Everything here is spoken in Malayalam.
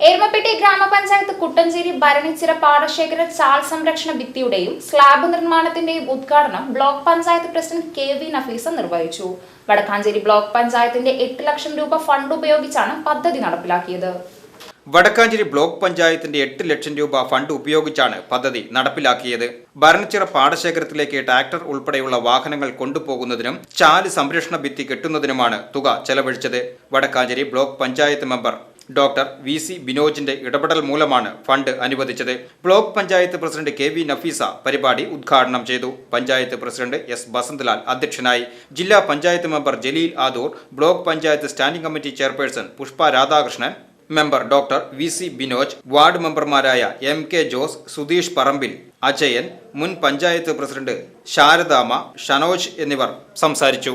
എരുമപ്പെട്ടി ഗ്രാമപഞ്ചായത്ത് കുട്ടഞ്ചേരി ഭരണിച്ചിറ പാടശേഖര ചാൽ സംരക്ഷണ ഭിത്തിയുടെയും സ്ലാബ് നിർമ്മാണത്തിന്റെയും ഉദ്ഘാടനം block panchayat president K V Nafeesa നിർവഹിച്ചു. വടക്കാഞ്ചേരി ബ്ലോക്ക് പഞ്ചായത്തിന്റെ എട്ട് ലക്ഷം രൂപ ഫണ്ട് ഉപയോഗിച്ചാണ് പദ്ധതി നടപ്പിലാക്കിയത്. വടക്കാഞ്ചേരി ബ്ലോക്ക് പഞ്ചായത്തിന്റെ എട്ട് ലക്ഷം രൂപ ഫണ്ട് ഉപയോഗിച്ചാണ് പദ്ധതി നടപ്പിലാക്കിയത്. ഭരണച്ചിറ പാടശേഖരത്തിലേക്ക് ട്രാക്ടർ ഉൾപ്പെടെയുള്ള വാഹനങ്ങൾ കൊണ്ടുപോകുന്നതിനും ചാൽ സംരക്ഷണ ഭിത്തി കെട്ടുന്നതിനുമാണ് തുക ചെലവഴിച്ചത്. Vadakkanchery block panchayat member doctor V C ബിനോജിന്റെ ഇടപെടൽ മൂലമാണ് ഫണ്ട് അനുവദിച്ചത്. Block panchayat president K V Nafeesa പരിപാടി ഉദ്ഘാടനം ചെയ്തു. പഞ്ചായത്ത് പ്രസിഡന്റ് എസ് ബസന്ത്ലാൽ അധ്യക്ഷനായി. ജില്ലാ panchayat member Jaleel Adoor block panchayat standing committee chairperson Pushpa Radhakrishnan member doctor V C Binoj ward മെമ്പർമാരായ എം കെ ജോസ് സുധീഷ് പറമ്പിൽ അജയൻ മുൻ പഞ്ചായത്ത് പ്രസിഡന്റ് ശാരദാമ ഷനോജ് എന്നിവർ സംസാരിച്ചു.